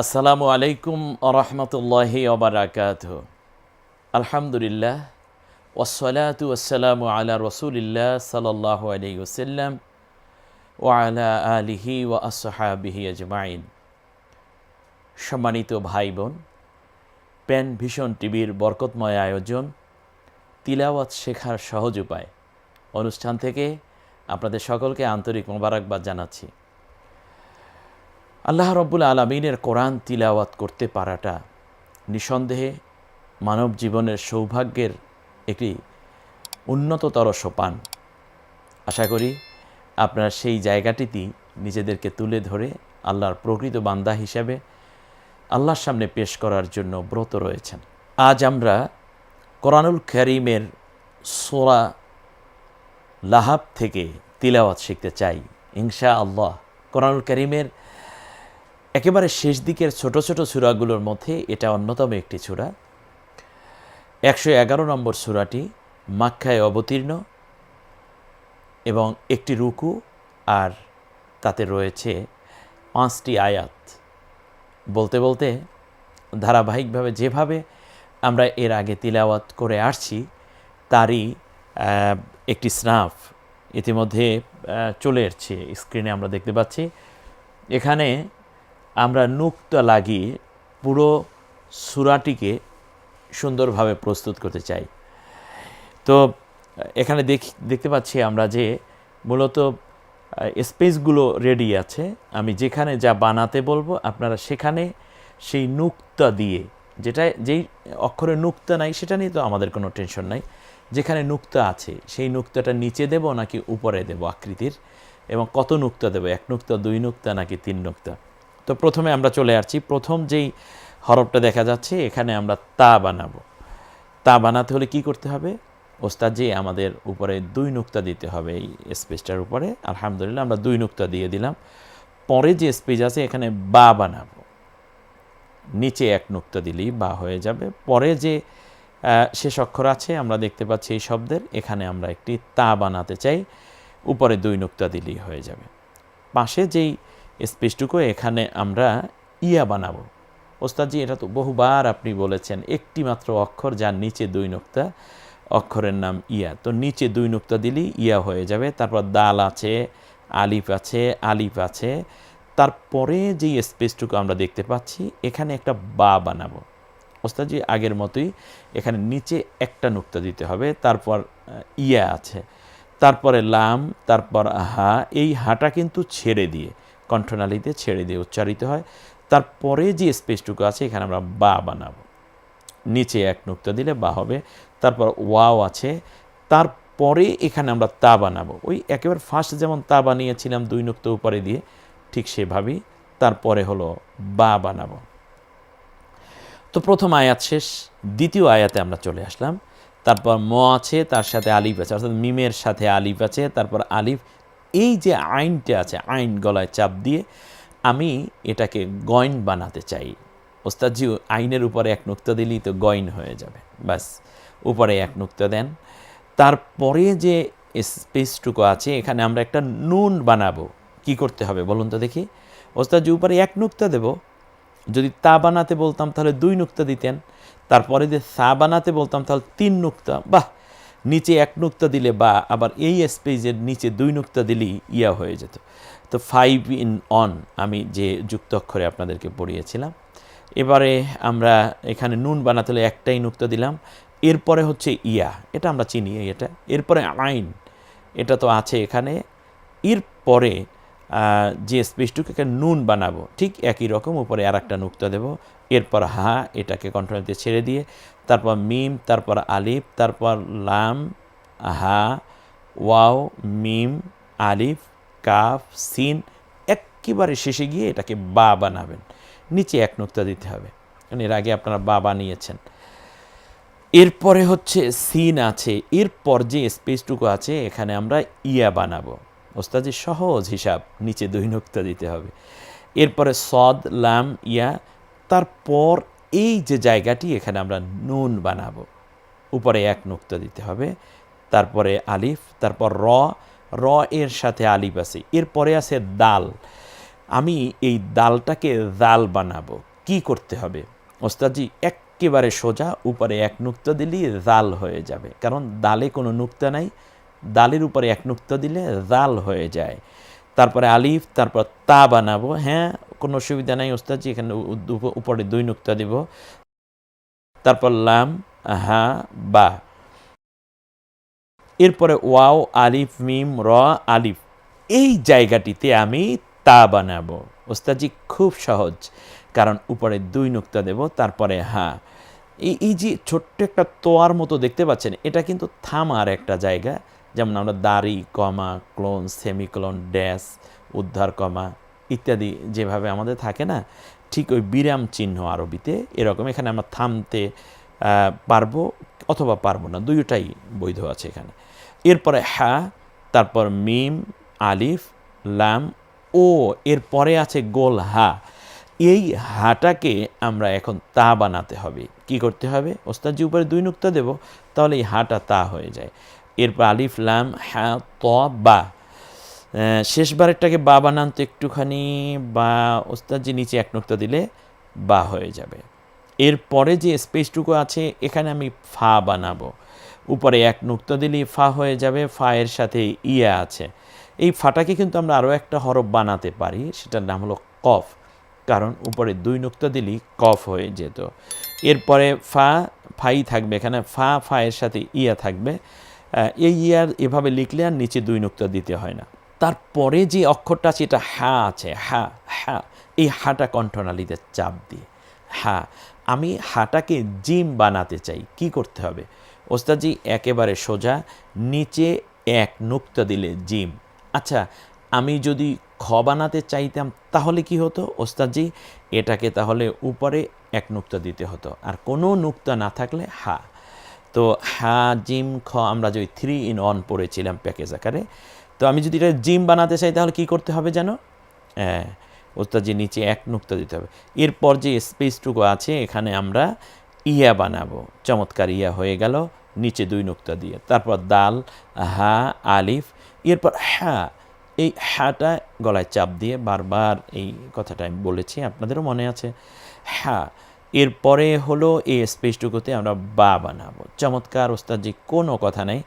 আসসালামু আলাইকুম আরহামতুল্লাহি ওবরাকাত আলহামদুলিল্লাহ ওসলাতু ওসালামু আলা রসুলিল্লাহ সাল্লাহ আলী ওসাল্লাম ও আলা আলিহি ও আসহাবিহি আজমাইন। সম্মানিত ভাই বোন প্যান ভীষণ টিভির বরকতময় আয়োজন, তিলাওয়াত শেখার সহজ উপায়। অনুষ্ঠান থেকে আপনাদের সকলকে আন্তরিক মোবারকবাদ জানাচ্ছি। আল্লাহ রব্বুল আলমিনের কোরআন তিলাওয়াত করতে পারাটা নিঃসন্দেহে মানব জীবনের সৌভাগ্যের একটি উন্নততর সোপান। আশা করি আপনারা সেই জায়গাটিতেই নিজেদেরকে তুলে ধরে আল্লাহর প্রকৃত বান্দা হিসাবে আল্লাহর সামনে পেশ করার জন্য ব্রত রয়েছেন। আজ আমরা কোরআনুল করিমের সোরা লাহাব থেকে তিলাওয়াত শিখতে চাই। ইনশা আল্লাহ কোরআনুল করিমের একেবারে শেষ দিকের ছোট ছোট সুরাগুলোর মধ্যে এটা অন্যতম একটি সুরা। একশো এগারো নম্বর সুরাটি মাক্ষায় অবতীর্ণ এবং একটি রুকু আর তাতে রয়েছে পাঁচটি আয়াত। বলতে বলতে ধারাবাহিকভাবে যেভাবে আমরা এর আগে তিলাওয়াত করে আসছি, তারই একটি স্নাফ ইতিমধ্যে চলে এসছে। স্ক্রিনে আমরা দেখতে পাচ্ছি, এখানে আমরা নুক্তা লাগিয়ে পুরো সুরাটিকে সুন্দরভাবে প্রস্তুত করতে চাই। তো এখানে দেখ, দেখতে পাচ্ছি আমরা যে মূলত স্পেসগুলো রেডি আছে। আমি যেখানে যা বানাতে বলব, আপনারা সেখানে সেই নুক্তা দিয়ে যেটা যেই অক্ষরে নুক্তা নাই, সেটা নিয়ে তো আমাদের কোনো টেনশন নাই। যেখানে নুক্তা আছে, সেই নুক্তাটা নিচে দেব নাকি উপরে দেব আকৃতির? এবং কত নুক্তা দেবো? এক নুক্তা, দুই নুক্তা নাকি তিন নুক্তা? তো প্রথমে আমরা চলে আসছি। প্রথম যেই হরফটা দেখা যাচ্ছে, এখানে আমরা তা বানাবো। তা বানাতে হলে কি করতে হবে? ওস্তাদ যে আমাদের উপরে দুই নুক্তা দিতে হবে এই স্পেসটার উপরে। আলহামদুলিল্লাহ, আমরা দুই নুক্তা দিয়ে দিলাম। পরে যে স্পেস আছে, এখানে বা বানাবো। নিচে এক নুক্তা দিলেই বা হয়ে যাবে। পরে যে শেষ অক্ষর আছে, আমরা দেখতে পাচ্ছি এই শব্দের। এখানে আমরা একটি তা বানাতে চাই। উপরে দুই নুক্তা দিলেই হয়ে যাবে। পাশে যেই স্পেসটুকু এখানে আমরা ইয়া বানাবো। ওস্তাদজি, এটা তো বহুবার আপনি বলেছেন একটি মাত্র অক্ষর যার নিচে দুই নোক্তা, অক্ষরের নাম ইয়া। তো নিচে দুই নোক্তা দিলেই ইয়া হয়ে যাবে, তারপর দাল আছে, আলিফ আছে আলিফ আছে। তারপরে যেই স্পেসটুকু আমরা দেখতে পাচ্ছি, এখানে একটা বা বানাবো। ওস্তাদজি, আগের মতোই এখানে নিচে একটা নুক্তা দিতে হবে, তারপর ইয়া আছে। তারপরে লাম, তারপর হা, এই হাটা কিন্তু ছেড়ে দিয়ে। কণ্ঠনালীতে ছেড়ে দিয়ে উচ্চারিত হয়। তারপরে যে স্পেসটুকু আছে, এখানে আমরা বা বানাবো। নিচে এক নুক্তা দিলে বা হবে। তারপর ওয়াও আছে। তারপরে এখানে আমরা তা বানাবো। ওই একেবারে ফার্স্ট যেমন তা বানিয়েছিলাম দুই নুক্ত উপরে দিয়ে, ঠিক সেভাবেই তারপরে হলো বা বানাবো। তো প্রথম আয়াত শেষ, দ্বিতীয় আয়াতে আমরা চলে আসলাম। তারপর ম আছে, তার সাথে আলিফ আছে, অর্থাৎ মিমের সাথে আলিফ আছে, তারপর আলিফ এই যে আইনটা আছে, আইন গলায় চাপ দিয়ে আমি এটাকে গয়ন বানাতে চাই। ওস্তাদজি, আইনের উপরে এক নুক্তা দিলেই তো গয়ন হয়ে যাবে। ব্যাস, উপরে এক নুক্তা দেন। তারপরে যে স্পেসটুকু আছে, এখানে আমরা একটা নুন বানাবো। কি করতে হবে বলুন তো দেখি। ওস্তাদজি, উপরে এক নুক্তা দেব। যদি তা বানাতে বলতাম তাহলে দুই নুক্তা দিতেন। তারপরে যে সা বানাতে বলতাম তাহলে তিন নুক্তা। বাহ! নিচে এক নুক্তা দিলে বা, আবার এই স্পেজের নিচে দুই নুক্তা দিলেই ইয়া হয়ে যেত। তো ফাইভ ইন অন আমি যে যুক্ত অক্ষরে আপনাদেরকে পড়িয়েছিলাম। এবারে আমরা এখানে নুন বানাতে হলে একটাই নুক্তা দিলাম। এরপরে হচ্ছে ইয়া, এটা আমরা চিনি এটা। এরপরে আইন, এটা তো আছে এখানে। এরপরে যে স্পেসটুকে নুন বানাবো, ঠিক একই রকম উপরে আর একটা নুক্তা দেবো। এরপর হা, এটাকে কন্ট্রোলতে ছেড়ে দিয়ে তারপর মিম, তারপর আলিফ, তারপর লাম, হা, ওয়াও, মিম, আলিফ, কাফ, সিন একেবারে শেষে গিয়ে এটাকে বা বানাবেন। নিচে এক নোক্তা দিতে হবে। কারণ এর আগে আপনারা বা বানিয়েছেন। এরপরে হচ্ছে সিন আছে। এরপর যে স্পেসটুকু আছে, এখানে আমরা ইয়া বানাবো। ওস্তাজি, সহজ হিসাব। নিচে দুই নোক্তা দিতে হবে। এরপরে সদ, লাম, ইয়া। তারপর এই যে জায়গাটি, এখানে আমরা নুন বানাবো। উপরে এক নুক্তা দিতে হবে, তারপরে আলিফ, তারপর র র এর সাথে আলিফ আছে। এরপরে আছে দাল। আমি এই দালটাকে দাল বানাবো। কি করতে হবে? ওস্তাদজি, একেবারে সোজা, উপরে এক নুক্তা দিলেই জাল হয়ে যাবে। কারণ দালে কোনো নুক্তা নাই। দালের উপরে এক নুক্তা দিলে জাল হয়ে যায়। তারপরে আলিফ, তারপর তা বানাবো। হ্যাঁ কোনো অসুবিধা নাই, ওস্তাদজি এখানে উপরে দুই নুক্তা দিব। তারপর লাম, হা, বা। এরপরে ওয়াও, আলিফ, মিম, র, আলিফ। এই জায়গাটিতে আমি তা বানাবো। ওস্তাদজি খুব সহজ, কারণ উপরে দুই নুক্তা দেব, তারপরে হা। এই এই যে ছোট্ট একটা তোয়ার মতো দেখতে পাচ্ছেন, এটা কিন্তু থামার একটা জায়গা। যেমন আমরা দাড়ি, কমা, ক্লোন, সেমিক্লোন, ড্যাশ, উদ্ধার, কমা। ইত্যাদি যেভাবে আমাদের থাকে না, ঠিক ওই বিরাম চিহ্ন আরবিতে এরকম। এখানে আমরা থামতে পারব অথবা পারব না, দুইটাই বৈধ আছে এখানে। এরপরে হ্যাঁ তারপর মিম, আলিফ, লাম, ও এরপরে আছে গোল হা। এই হাটাকে আমরা এখন তা বানাতে হবে। কি করতে হবে? ওস্তাদজি উপরে দুই নুক্তা দেব, তাহলে এই হাটা তা হয়ে যায়। এরপর আলিফ, লাম হ্যাঁ ত, বা। শেষবারেরটাকে বা বানান তো একটুখানি, বা ওস্তাদজি নিচে এক নুক্তা দিলে বা হয়ে যাবে। এরপরে যে স্পেসটুকু আছে, এখানে আমি ফা বানাবো। উপরে এক নুক্তা দিলেই ফা হয়ে যাবে ফা এর সাথে ইয়া আছে। এই ফাটাকে কিন্তু আমরা আরও একটা হরফ বানাতে পারি, সেটার নাম হলো কফ। কারণ উপরে দুই নুক্তা দিলেই কফ হয়ে যেত। এরপরে ফা, ফাই থাকবে এখানে, ফা ফা এর সাথে ইয়া থাকবে। এই ইয়ার এভাবে লিখলে আর নিচে দুই নুক্তা দিতে হয় না। তারপরে যে অক্ষরটা আছে, এটা হা আছে। হা হ্যাঁ এই হাটা কণ্ঠনালীতে চাপ দিয়ে। হা, আমি হাটাকে জিম বানাতে চাই। কি করতে হবে? ওস্তাদজি, একেবারে সোজা, নিচে এক নুক্তা দিলে জিম। আচ্ছা আমি যদি খ বানাতে চাইতাম, তাহলে কি হতো? ওস্তাদজি, এটাকে তাহলে উপরে এক নুক্তা দিতে হতো। আর কোনো নুক্তা না থাকলে হা। তো হা, জিম, খ, আমরা যদি থ্রি ইন অন পড়েছিলাম প্যাকেজ আকারে তো আমি যদি এটা জিম বানাতে চাই, তাহলে কি করতে হবে যেন? হ্যাঁ ওস্তাদজি নিচে এক নুক্তা দিতে হবে। এরপর যে স্পেসটুকু আছে, এখানে আমরা ইয়া বানাবো। চমৎকার ইয়া হয়ে গেল, নিচে দুই নুক্তা দিয়ে। তারপর দাল, হা, আলিফ, এরপর হ্যাঁ এই হ্যাঁটা গলায় চাপ দিয়ে বারবার এই কথাটা আমি বলেছি, আপনাদেরও মনে আছে। হ্যাঁ এরপরে হলো এই স্পেসটুকুতে আমরা বা বানাবো। চমৎকার ওস্তাদ যে কোনো কথা নেই।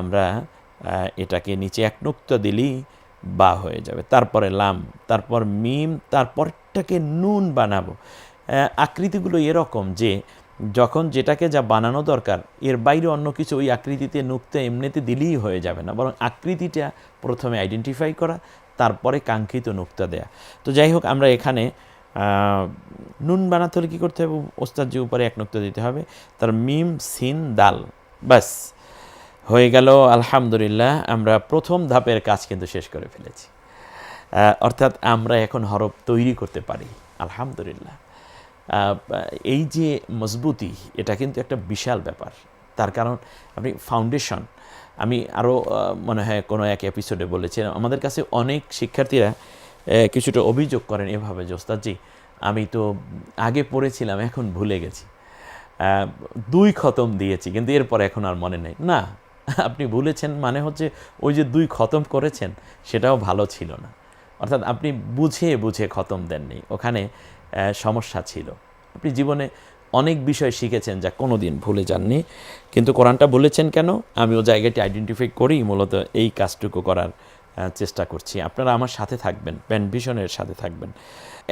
আমরা এটাকে নিচে এক নুক্তা দিলেই বা হয়ে যাবে। তারপরে লাম, তারপর মিম, তারপরটাকে নুন বানাবো। আকৃতিগুলো এরকম যে, যখন যেটাকে যা বানানো দরকার, এর বাইরে অন্য কিছু ওই আকৃতিতে নুক্তা এমনিতে দিলেই হয়ে যাবে না, বরং আকৃতিটা প্রথমে আইডেন্টিফাই করা, তারপরে কাঙ্ক্ষিত নুক্তা দেয়া। তো যাই হোক, আমরা এখানে নুন বানাতে হলে কী করতে হবে? ওস্তাদ যে উপরে এক নুক্তা দিতে হবে, তার মিম, সিন, দাল বাস হয়ে গেল, আলহামদুলিল্লাহ, আমরা প্রথম ধাপের কাজ কিন্তু শেষ করে ফেলেছি। অর্থাৎ আমরা এখন হরফ তৈরি করতে পারি, আলহামদুলিল্লাহ। এই যে মজবুতি, এটা কিন্তু একটা বিশাল ব্যাপার। তার কারণ, আপনি ফাউন্ডেশন আমি আরও মনে হয় কোনো এক এপিসোডে বলেছিলাম আমাদের কাছে অনেক শিক্ষার্থীরা কিছুটা অভিযোগ করেন এভাবে যে, ওস্তাদজি, আমি তো আগে পড়েছিলাম, এখন ভুলে গেছি। দুই খতম দিয়েছি, কিন্তু এরপর এখন আর মনে নেই। না আপনি ভুলেছেন মানে হচ্ছে ওই যে দুই খতম করেছেন, সেটাও ভালো ছিল না। অর্থাৎ আপনি বুঝে বুঝে খতম দেননি, ওখানে সমস্যা ছিল। আপনি জীবনে অনেক বিষয় শিখেছেন যা কোনো দিন ভুলে যাননি, কিন্তু কোরআনটা বলেছেন কেন? আমি ও জায়গাটি আইডেন্টিফাই করি, মূলত এই কাজটুকু করার চেষ্টা করছি। আপনারা আমার সাথে থাকবেন প্যান ভিশনের সাথে থাকবেন।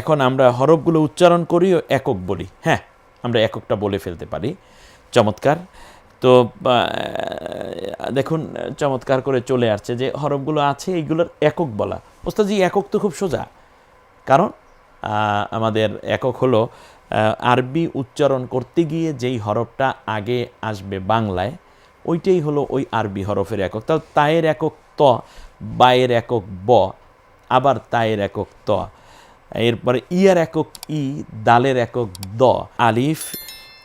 এখন আমরা হরফগুলো উচ্চারণ করি ও একক বলি। হ্যাঁ আমরা এককটা বলে ফেলতে পারি। চমৎকার। তো দেখুন, চমৎকার করে চলে আসছে যে হরফগুলো আছে, এইগুলোর একক বলা। ওস্তাজি একক তো খুব সোজা। কারণ আমাদের একক হলো আরবি উচ্চারণ করতে গিয়ে যেই হরফটা আগে আসবে বাংলায়, ওইটাই হলো ওই আরবি হরফের একক। তাও তায়ের একক ত, বায়ের একক ব, আবার তায়ের একক ত। এরপরে ইয়ার একক ই, দালের একক দ, আলিফ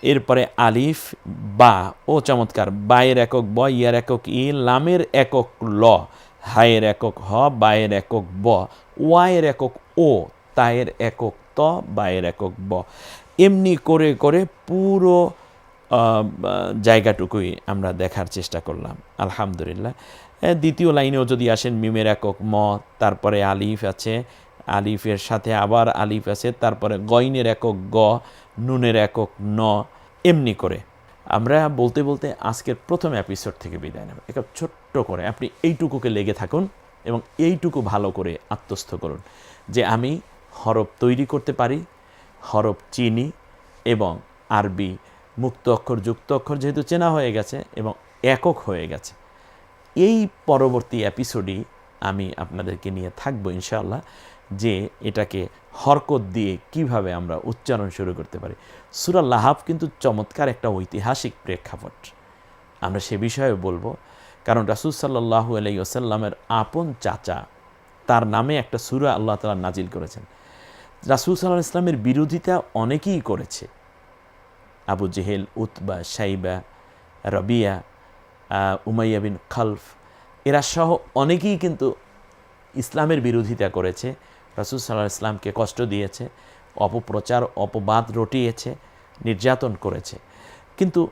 এরপরে আলিফ, বা, ও চমৎকার, বায়ের একক ব, ইয়ার একক ই, লামের একক ল, হায়ের একক হ, বায়ের একক ব, ওয়ায়ের একক ও, তায়ের একক ত, বায়ের একক ব। এমনি করে করে পুরো জায়গাটুকুই আমরা দেখার চেষ্টা করলাম, আলহামদুলিল্লাহ। দ্বিতীয় লাইনেও যদি আসেন, মিমের একক ম, তারপরে আলিফ আছে, আলিফের সাথে আবার আলিফ আছে, তারপরে গইনের একক গ নুনের একক ন এমনি করে। আমরা বলতে বলতে আজকের প্রথম এপিসোড থেকে বিদায় নেব। একটা ছোট্ট করে আপনি এইটুকুকে লেগে থাকুন এবং এইটুকু ভালো করে আত্মস্থ করুন যে আমি হরফ তৈরি করতে পারি, হরফ চিনি এবং আরবি মুক্ত অক্ষর, যুক্ত অক্ষর যেহেতু চেনা হয়ে গেছে এবং একক হয়ে গেছে। এই পরবর্তী এপিসোডই আমি আপনাদেরকে নিয়ে থাকব ইনশাআল্লাহ। যে এটাকে হরকত দিয়ে কীভাবে আমরা উচ্চারণ শুরু করতে পারি। সুরা লাহাব কিন্তু চমৎকার একটা ঐতিহাসিক প্রেক্ষাপট। আমরা সে বিষয়ে বলব, কারণ রাসুল আলাই ওসাল্লামের আপন চাচা, তার নামে একটা সুরা আল্লাহ তালা নাজিল করেছেন। রাসুল সাল্লাহ ইসলামের বিরোধিতা অনেকেই করেছে। আবু জেহেল, উতবা সাইবা রবিয়া উমাইয়া বিন খালফ, এরা সহ অনেকেই কিন্তু ইসলামের বিরোধিতা করেছে। রাসুল সাল্লাহ ইসলামকে কষ্ট দিয়েছে, অপপ্রচার, অপবাদ রটিয়েছে, নির্যাতন করেছে। কিন্তু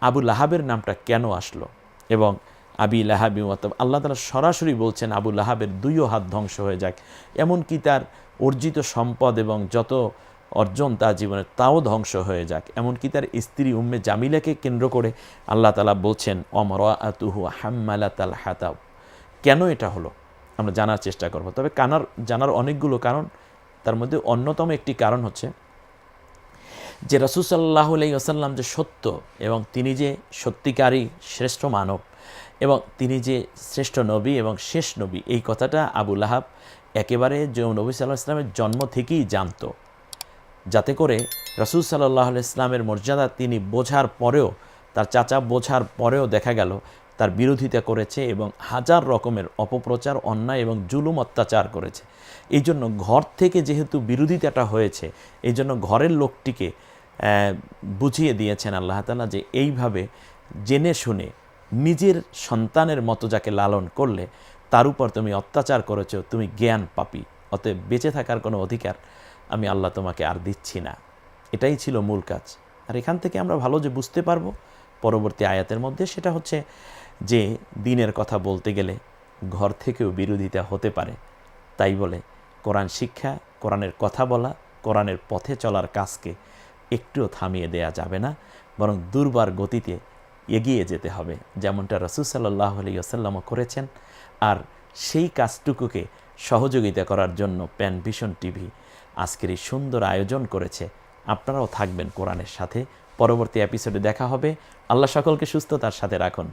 আবু লাহাবের নামটা কেন আসলো এবং আবি লাহাবি অতএব আল্লাহ তালা সরাসরি বলছেন আবু লাহাবের দুইও হাত ধ্বংস হয়ে যাক। এমনকি তার অর্জিত সম্পদ এবং যত অর্জন তার জীবনে তাও ধ্বংস হয়ে যাক। এমনকি তার স্ত্রী উম্মে জামিলাকে কেন্দ্র করে আল্লাহ তালা বলছেন অমর আতুহু হাম্মালাত আল হাতাব। কেন এটা হলো? আমরা জানার চেষ্টা করব। তবে কানার, জানার অনেকগুলো কারণ, তার মধ্যে অন্যতম একটি কারণ হচ্ছে যে রসুসাল্লাহ আসাল্লাম যে সত্য এবং তিনি যে সত্যিকারী শ্রেষ্ঠ মানব এবং তিনি যে শ্রেষ্ঠ নবী এবং শেষ নবী, এই কথাটা আবু লাহাব একেবারে যে নবী সাল্লাহ ইসলামের জন্ম থেকেই জানতো। যাতে করে রসুল সাল্লাহ ইসলামের মর্যাদা তিনি বোঝার পরেও, তার চাচা বোঝার পরেও দেখা গেল তার বিরোধিতা করেছে এবং হাজার রকমের অপপ্রচার, অন্যায় এবং জুলুম অত্যাচার করেছে। এই জন্য ঘর থেকে যেহেতু বিরোধিতাটা হয়েছে, এই জন্য ঘরের লোকটিকে বুঝিয়ে দিয়েছেন আল্লাহ তালা যে এইভাবে জেনে শুনে নিজের সন্তানের মতো যাকে লালন করলে তার উপর তুমি অত্যাচার করেছ, তুমি জ্ঞান পাপি। অতএব বেঁচে থাকার কোনো অধিকার আমি আল্লাহ তোমাকে আর দিচ্ছি না। এটাই ছিল মূল কাজ। আর এখান থেকে আমরা ভালো যে বুঝতে পারব, পরবর্তী আয়াতের মধ্যে সেটা হচ্ছে যে দিনের কথা বলতে গেলে ঘর থেকেও বিরোধিতা হতে পারে। তাই বলে, কোরআন শিক্ষা, কোরআনের কথা বলা, কোরআনের পথে চলার কাজকে একটুও থামিয়ে দেয়া যাবে না, বরং দুর্বার গতিতে এগিয়ে যেতে হবে, যেমনটা রসুল সাল্লাহ আলিয়াসাল্লামও করেছেন। আর সেই কাজটুকুকে সহযোগিতা করার জন্য প্যান ভিশন টিভি আজকের এই সুন্দর আয়োজন করেছে। আপনারাও থাকবেন কোরআনের সাথে। পরবর্তী এপিসোডে দেখা হবে। আল্লাহ সকলকে সুস্থতার সাথে রাখুন।